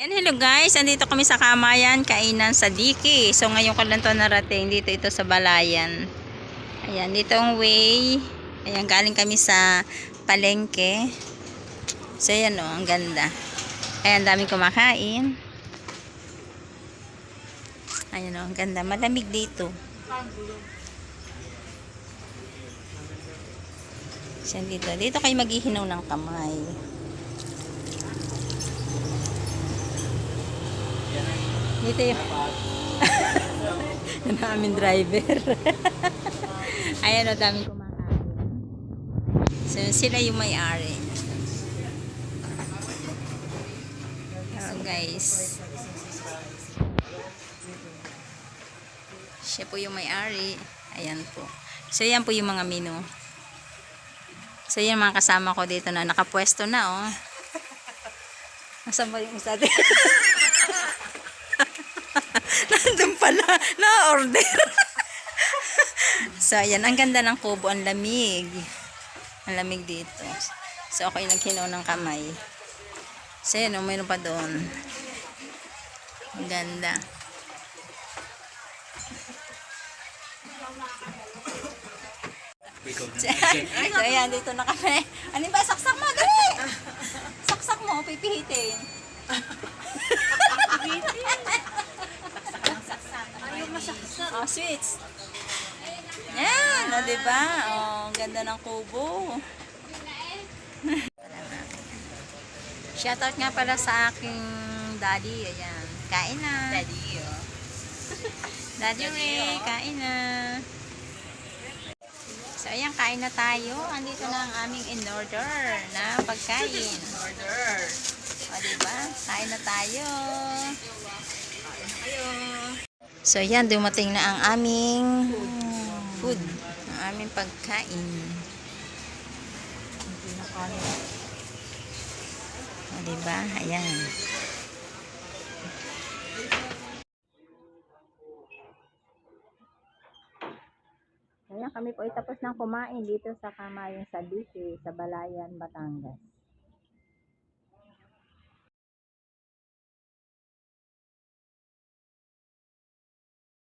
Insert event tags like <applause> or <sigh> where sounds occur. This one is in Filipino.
Yan, hello guys. Andito kami sa Kamayan, kainan sa Diki. So, ngayon ko lang to narating. Dito ito sa Balayan. Ayan, dito ang way. Ayan, galing kami sa palengke. So, ayan o, ang ganda. Ayan, daming kumakain. Ayan o, ang ganda. Malamig dito. Siya dito. Dito kayo maghihinaw ng kamay. Dito yung... <laughs> Ang aming driver. <laughs> Ayan o, daming kumakain. So, sila yung may-ari. So, guys. Siya po yung may-ari. Ayan po. So, yan po yung mga menu. So, yan mga kasama ko dito na nakapwesto na, oh. <laughs> Nasaan ba yung isa din? Nandun pala, na-order. <laughs> so, ayan, ang ganda ng kubo, ang lamig. Ang lamig dito. So, ako yung ng kamay. So, ayan, oh, mayroon pa doon. Ang ganda. <laughs> So, ayan, dito na kami. Ano ba? Saksak mo, dali! Saksak mo, pipihitin. Oh, sweets. Yan, o, diba? Oh, ang ganda ng kubo. <laughs> Shoutout nga pala sa aking daddy. Ayan. Kain na. Daddy, oh. Daddy Ray, kain na. So, ayan, kain na tayo. Andito na ang aming in-order na pagkain. Order. O, diba? Kain na tayo. So, yan, dumating na ang aming food. Ang aming pagkain. O, diba? Ayan. Ayan, kami po ay tapos ng kumain dito sa Kamayan sa Bici, sa Balayan, Batangas.